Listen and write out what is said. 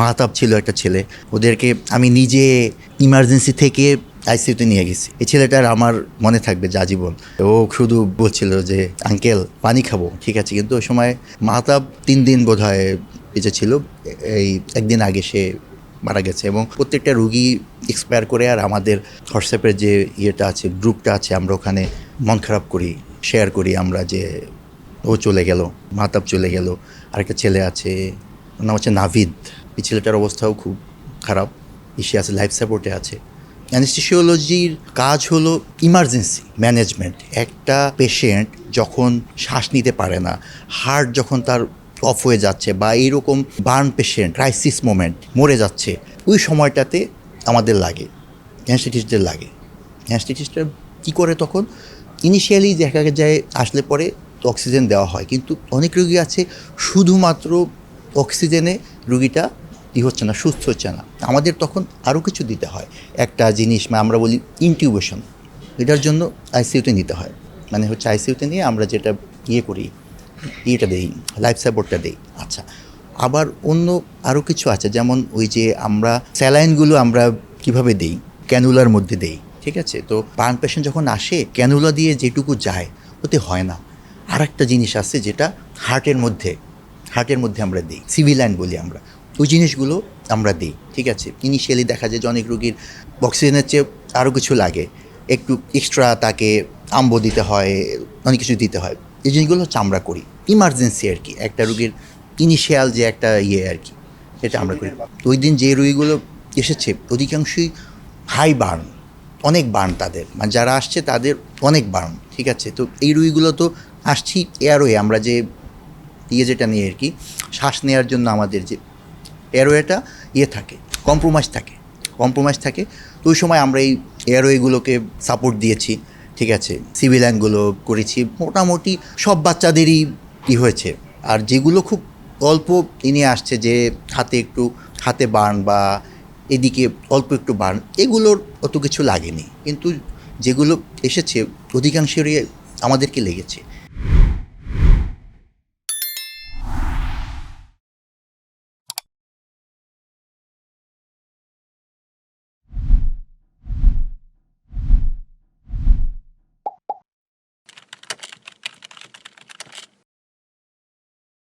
মাহতাব ছিল একটা ছেলে। ওদেরকে আমি নিজে ইমার্জেন্সি থেকে আইসিইউতে নিয়ে গেছি। এই ছেলেটার আমার মনে থাকবে যা জীবন। ও শুধু বলছিল যে, আঙ্কেল, পানি খাব, ঠিক আছে? কিন্তু ওই সময় মাহতাব তিন দিন বোধ হয় ছিল। এই একদিন আগে সে মারা গেছে এবং প্রত্যেকটা রুগী এক্সপায়ার করে আর আমাদের হোয়াটসঅ্যাপের যে ইয়েটা আছে, গ্রুপটা আছে, আমরা ওখানে মন খারাপ করি শেয়ার করি আমরা যে, ও চলে গেল, মাতাব চলে গেল, আরেকটা ছেলে আছে নাম হচ্ছে নাভিদ। এই ছেলেটার অবস্থাও খুব খারাপ। সে আছে লাইফ সাপোর্টে আছে। অ্যানেস্থেসিওলজির কাজ হলো ইমার্জেন্সি ম্যানেজমেন্ট একটা পেশেন্ট যখন শ্বাস নিতে পারে না হার্ট যখন তার অফ হয়ে যাচ্ছে বা এইরকম বার্ন পেশেন্ট ক্রাইসিস মোমেন্ট মরে যাচ্ছে, ওই সময়টাতে আমাদের লাগে। অ্যানস্টেটিস্টদের লাগে। অ্যানস্টেটিস্টরা কী করে তখন? ইনিশিয়ালি দেখা যায়, আসলে পরে অক্সিজেন দেওয়া হয়। কিন্তু অনেক রোগী আছে, শুধুমাত্র অক্সিজেনে রুগীটা ই হচ্ছে না, সুস্থ হচ্ছে না। আমাদের তখন আরও কিছু দিতে হয়। একটা জিনিস মানে আমরা বলি ইনটিউবেশন। এটার জন্য আইসিইউতে নিতে হয়। মানে হচ্ছে আইসিইউতে নিয়ে আমরা যেটা ইয়ে করি, ইয়েটা দেই, লাইফ সাপোর্টটা দেই। আচ্ছা আবার অন্য আরও কিছু আছে। যেমন ওই যে আমরা স্যালাইনগুলো আমরা কীভাবে দেই? ক্যানুলার মধ্যে দেই, ঠিক আছে? তো বার্ন পেশেন্ট যখন আসে, ক্যানুলা দিয়ে যেটুকু যায়, ওতে হয় না। আর একটা জিনিস আছে যেটা হার্টের মধ্যে হার্টের মধ্যে আমরা দিই সিভিলাইন বলি আমরা। ওই জিনিসগুলো আমরা দিই, ঠিক আছে? ইনিশিয়ালি দেখা যায় যে অনেক রুগীর অক্সিজেনের চেয়ে আরও কিছু লাগে। একটু এক্সট্রা তাকে আম্ব দিতে হয়, অনেক কিছু দিতে হয়। এই জিনিসগুলো হচ্ছে আমরা করি। ইমার্জেন্সি আর কি, একটা রুগীর ইনিশিয়াল যে একটা ইয়ে আর কি, সেটা আমরা করি। ওই দিন যে রুগীগুলো এসেছে, অধিকাংশই হাই বার্ন অনেক বার্ন তাদের। মানে যারা আসছে তাদের অনেক বার্ন ঠিক আছে? তো এই রুগীগুলো তো আসছি এয়ারওয়ে আমরা যে ইয়ে যেটা নিয়ে আর কি, শ্বাস নেওয়ার জন্য আমাদের যে এয়ারওয়েটা ইয়ে থাকে কম্প্রোমাইজ থাকে কম্প্রোমাইজ থাকে। তো ওই সময় আমরা এই এয়ারওয়েগুলোকে সাপোর্ট দিয়েছি, ঠিক আছে সিভিল সিভিলাইনগুলো করেছি, মোটামুটি সব বাচ্চাদেরই ই হয়েছে। আর যেগুলো খুব অল্প ইনি আসছে যে হাতে একটু, হাতে বার্ন বা এদিকে অল্প একটু বার্ন এগুলোর অত কিছু লাগেনি। কিন্তু যেগুলো এসেছে, অধিকাংশেরই আমাদেরকে লেগেছে।